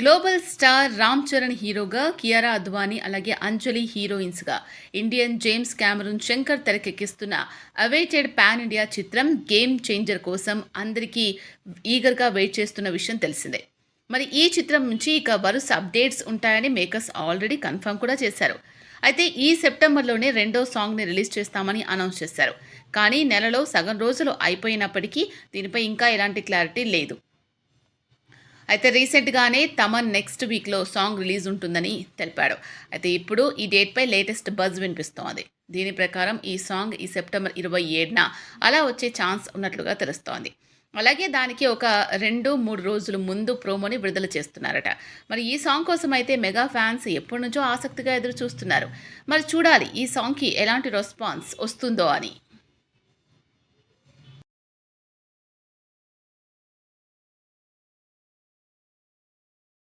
Global star Ram Charan హీరోగా కియారా అద్వానీ అలాగే అంజలి హీరోయిన్స్గా ఇండియన్ జేమ్స్ క్యామరూన్ శంకర్ తెరకెక్కిస్తున్న అవైటెడ్ పాన్ ఇండియా చిత్రం గేమ్ చేంజర్ కోసం అందరికీ ఈగర్గా వెయిట్ చేస్తున్న విషయం తెలిసిందే. మరి ఈ చిత్రం నుంచి ఇక వరుస అప్డేట్స్ ఉంటాయని మేకర్స్ ఆల్రెడీ కన్ఫర్మ్ కూడా చేశారు. అయితే ఈ సెప్టెంబర్లోనే రెండో సాంగ్ని రిలీజ్ చేస్తామని అనౌన్స్ చేశారు. కానీ నెలలో సగం రోజులు అయిపోయినప్పటికీ దీనిపై ఇంకా ఎలాంటి క్లారిటీ లేదు. అయితే రీసెంట్గానే తమన్ నెక్స్ట్ వీక్లో సాంగ్ రిలీజ్ ఉంటుందని తెలిపాడు అయితే ఇప్పుడు ఈ డేట్పై లేటెస్ట్ బజ్ వినిపిస్తోంది. దీని ప్రకారం ఈ సాంగ్ ఈ సెప్టెంబర్ ఇరవై ఏడున అలా వచ్చే ఛాన్స్ ఉన్నట్లుగా తెలుస్తోంది. అలాగే దానికి ఒక రెండు మూడు రోజుల ముందు ప్రోమోని విడుదల చేస్తున్నారట. మరి ఈ సాంగ్ కోసం అయితే మెగా ఫ్యాన్స్ ఎప్పటి నుంచో ఆసక్తిగా ఎదురు చూస్తున్నారు మరి చూడాలి ఈ సాంగ్కి ఎలాంటి రెస్పాన్స్ వస్తుందో అని.